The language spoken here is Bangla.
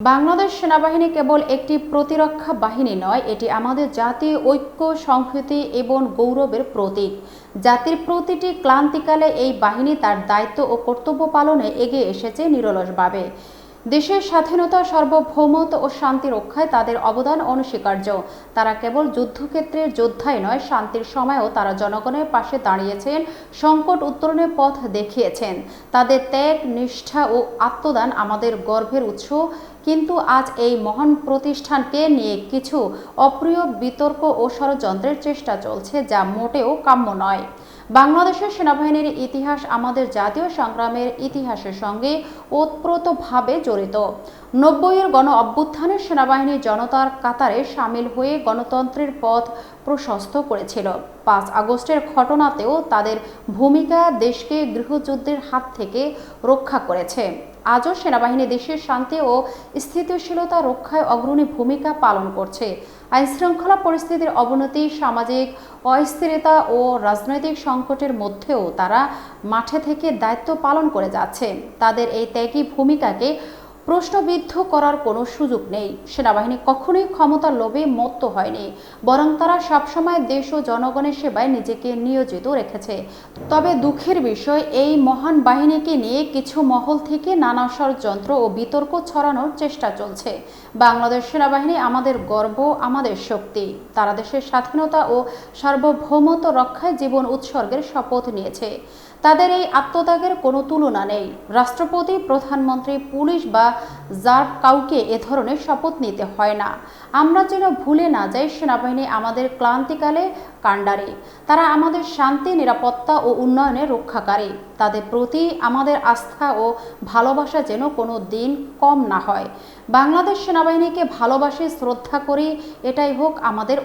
বাংলাদেশ সেনাবাহিনী কেবল একটি প্রতিরক্ষা বাহিনী নয়, এটি আমাদের জাতীয় ঐক্য, সংহতি এবং গৌরবের প্রতীক। জাতির প্রতিটি ক্লান্তিকালে এই বাহিনী তার দায়িত্ব ও কর্তব্য পালনে এগিয়ে এসেছে নিরলসভাবে। দেশের স্বাধীনতা, সার্বভৌমত্ব ও শান্তি রক্ষায় তাদের অবদান অনস্বীকার্য। তারা কেবল যুদ্ধক্ষেত্রের যোদ্ধাই নয়, শান্তির সময়ও তারা জনগণের পাশে দাঁড়িয়েছেন, সংকট উত্তরণের পথ দেখিয়েছেন। তাদের ত্যাগ, নিষ্ঠা ও আত্মদান আমাদের গর্বের উৎস। কিন্তু আজ এই মহান প্রতিষ্ঠানকে নিয়ে কিছু অপ্রিয় বিতর্ক ও ষড়যন্ত্রের চেষ্টা চলছে, যা মোটেও কাম্য নয়। বাংলাদেশের সেনাবাহিনীর ইতিহাস আমাদের জাতীয় সংগ্রামের ইতিহাসের সঙ্গে ওতপ্রোতভাবে জড়িত। নব্বইয়ের গণ অভ্যুত্থানের সেনাবাহিনী জনতার কাতারে সামিল হয়ে গণতন্ত্রের পথ প্রশস্ত করেছিল। পাঁচ আগস্টের ঘটনাতেও তাদের ভূমিকা দেশকে গৃহযুদ্ধের হাত থেকে রক্ষা করেছে। আজও সেনাবাহিনী দেশের শান্তি ও স্থিতিশীলতা রক্ষায় অগ্রণী ভূমিকা পালন করছে। আইনশৃঙ্খলা পরিস্থিতির অবনতি, সামাজিক অস্থিরতা ও রাজনৈতিক সংকটের মধ্যেও তারা মাঠে থেকে দায়িত্ব পালন করে যাচ্ছে। তাদের এই ত্যাগী ভূমিকাকে প্রশ্নবিদ্ধ করার কোনো সুযোগ নেই। সেনাবাহিনী কখনোই ক্ষমতার লোভে মত্ত হয়নি, বরং তারা সবসময় দেশ ও জনগণের সেবায় নিজেকে নিয়োজিত রেখেছে। তবে দুঃখের বিষয়, এই মহান বাহিনীকে নিয়ে কিছু মহল থেকে নানা ষড়যন্ত্র ও বিতর্ক ছড়ানোর চেষ্টা চলছে। বাংলাদেশ সেনাবাহিনী আমাদের গর্ব, আমাদের শক্তি। তারা দেশের স্বাধীনতা ও সার্বভৌমত্ব রক্ষায় জীবন উৎসর্গের শপথ নিয়েছে। তাদের এই আত্মত্যাগের কোনো তুলনা নেই। রাষ্ট্রপতি, প্রধানমন্ত্রী, পুলিশ বা যার কাউকে এ ধরনের শপথ নিতে হয় না। আমরা যেন ভুলে না যাই সেনাবাহিনী আমাদের ক্লান্তিকালে কাণ্ডারে। তারা আমাদের শান্তি, নিরাপত্তা ও উন্নয়নে রক্ষাকারী তাদের প্রতি আমাদের আস্থা ও ভালোবাসা যেন কোনো দিন কম না হয়। বাংলাদেশ সেনাবাহিনীকে ভালোবাসি, শ্রদ্ধা করি এটাই হোক আমাদের